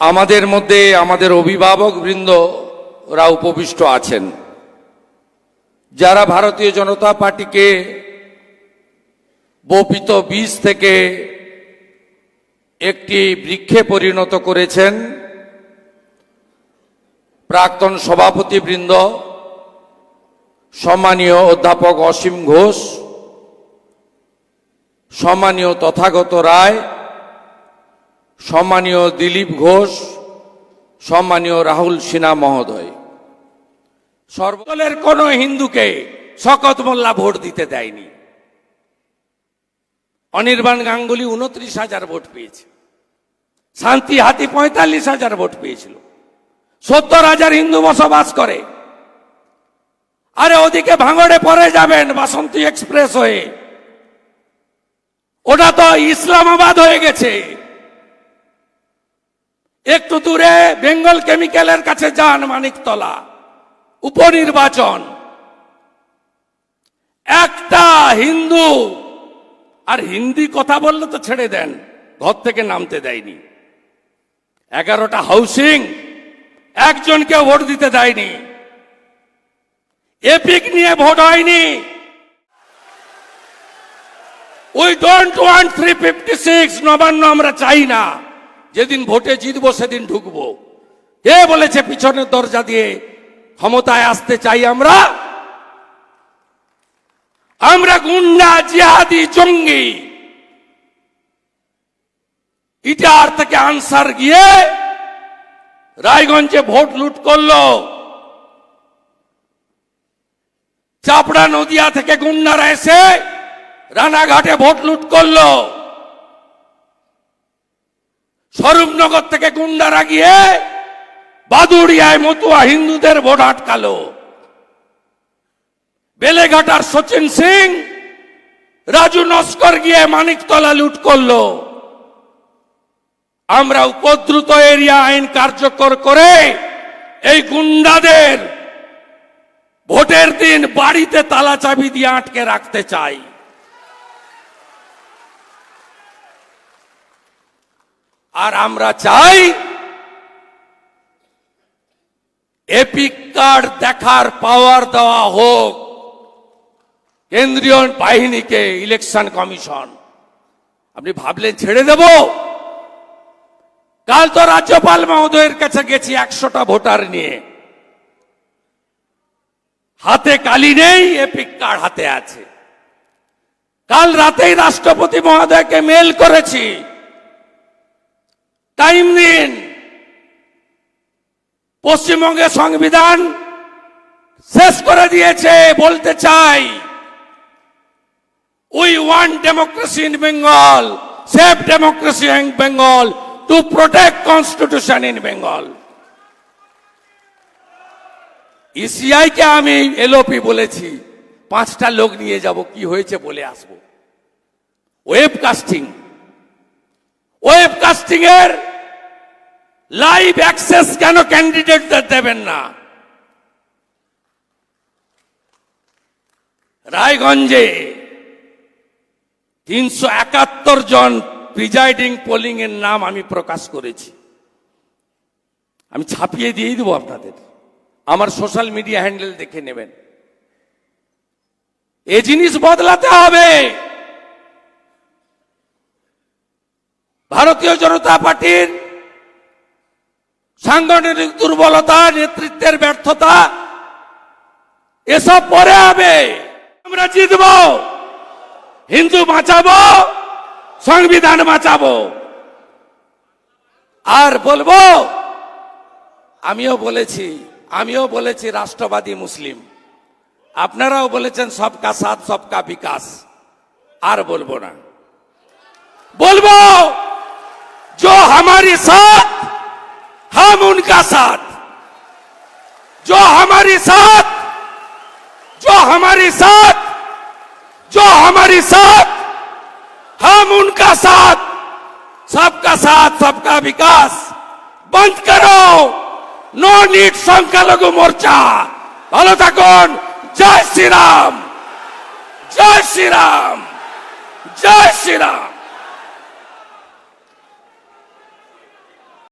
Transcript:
আমাদের মধ্যে আমাদের অভিভাবক বৃন্দরা উপবিষ্ট আছেন। যারা ভারতীয় জনতা পার্টিকে বপিত বীজ থেকে একটি বৃক্ষে পরিণত করেছেন প্রাক্তন সভাপতিবৃন্দ, সম্মানীয় অধ্যাপক অসীম ঘোষ, সম্মানীয় তথাগত রায় সম্মানীয় দিলীপ ঘোষ, সম্মানীয় রাহুল সিনহা মহোদয়। সর্বদলের কোন হিন্দুকে শকত মোল্লা ভোট দিতে দেয়নি। অনির্বাণ গাঙ্গুলি উনত্রিশ হাজার ভোট পেয়েছে। শান্তি হাতি পঁয়তাল্লিশ হাজার ভোট পেয়েছিল। সত্তর হাজার হিন্দু বসবাস করে। আরে ওদিকে ভাঙড়ে পরে যাবেন বাসন্তী এক্সপ্রেস হয়ে। ওটা তো ইসলামাবাদ হয়ে গেছে। একটু দূরে বেঙ্গল কেমিক্যালের কাছে যান মানিকতলা। উপনির্বাচন। একটা হিন্দু, আর হিন্দি কথা বললে তো ছেড়ে দেন, ঘর থেকে নামতে দেয়নি। এগারোটা হাউসিং, একজনকে ভোট দিতে দেয়নি। এপিক নিয়ে ভোট হয়নি। We don't want three fifty six, Nabanna আমরা চাই না। যেদিন ভোটে জিতবো, সেদিন ঢুকবো। কে বলেছে পিছনের দরজা দিয়ে ক্ষমতায় আসতে চাই আমরা? আমরা গুন্ডা, জিহাদি, জঙ্গি। ইটার থেকে আনসার গিয়ে রায়গঞ্জে ভোট লুট করল। চাপড়া নদিয়া থেকে গুন্ডারা এসে রানাঘাটে ভোট লুট করল। স্বরূপনগর থেকে গুন্ডারা গিয়ে বাদুড়িয়ায় মতুয়া হিন্দুদের ভোট আটকালো। বেলেঘাটার সচিন সিং, রাজু নস্কর গিয়ে মানিকতলা লুট করল। আমরা উপদ্রুত এরিয়া আইন কার্যকর করে এই গুন্ডাদের ভোটের দিন বাড়িতে তালা চাবি দিয়ে আটকে রাখতে চাই আর আমরা চাই এপিক কার্ড দেখার পাওয়ার দেওয়া হোক। কেন্দ্রীয় বাহিনীকে ইলেকশন কমিশন। আপনি ভাবলেন ছেড়ে দেব? কাল তো রাজ্যপাল মহোদয়ের কাছে গেছি একশোটা ভোটার নিয়ে। হাতে কালি নেই, এপিক কার্ড হাতে আছে। কাল রাতেই রাষ্ট্রপতি মহোদয়কে মেল করেছি। টাইম দিন। পশ্চিমবঙ্গের সংবিধান শেষ করে দিয়েছে, বলতে চাই। We want democracy in Bengal safe democracy in Bengal to protect constitution in Bengal ECI কে আমি এলওপি বলেছি, পাঁচটা লোক নিয়ে যাব, কি হয়েছে বলে আসব। ওয়েব কাস্টিং ওয়েব কাস্টিং এর লাইভ অ্যাক্সেস কেন ক্যান্ডিডেটদের দেবেন না? রায়গঞ্জে তিনশো একাত্তর জন প্রিজাইডিং পোলিং এর নাম আমি প্রকাশ করেছি। আমি ছাপিয়ে দিয়ে দেবো আপনাদের। আমার সোশ্যাল মিডিয়া হ্যান্ডেল দেখে নেবেন। এ জিনিস বদলাতে হবে। ভারতীয় জনতা পার্টির সাংগঠনিক দুর্বলতা নেতৃত্বের ব্যর্থতা এসব পরে হবে আমরা জিতব হিন্দু বাঁচাবো সংবিধান বাঁচাবো আর বলবো আমিও বলেছি আমিও বলেছি রাষ্ট্রবাদী মুসলিম আপনারাও বলেছেন সবকা সাথ সবকা বিকাশ আর বলবো না বলবো जो हमारे साथ हम उनका साथ जो हमारे साथ जो हमारे साथ जो हमारे साथ हम उनका साथ सबका साथ सबका विकास बंद करो নো নিট সংখ্যালঘু মোর্চা ভালো থাকুন জয় শ্রীরাম জয় শ্রীরাম জয় শ্রীরাম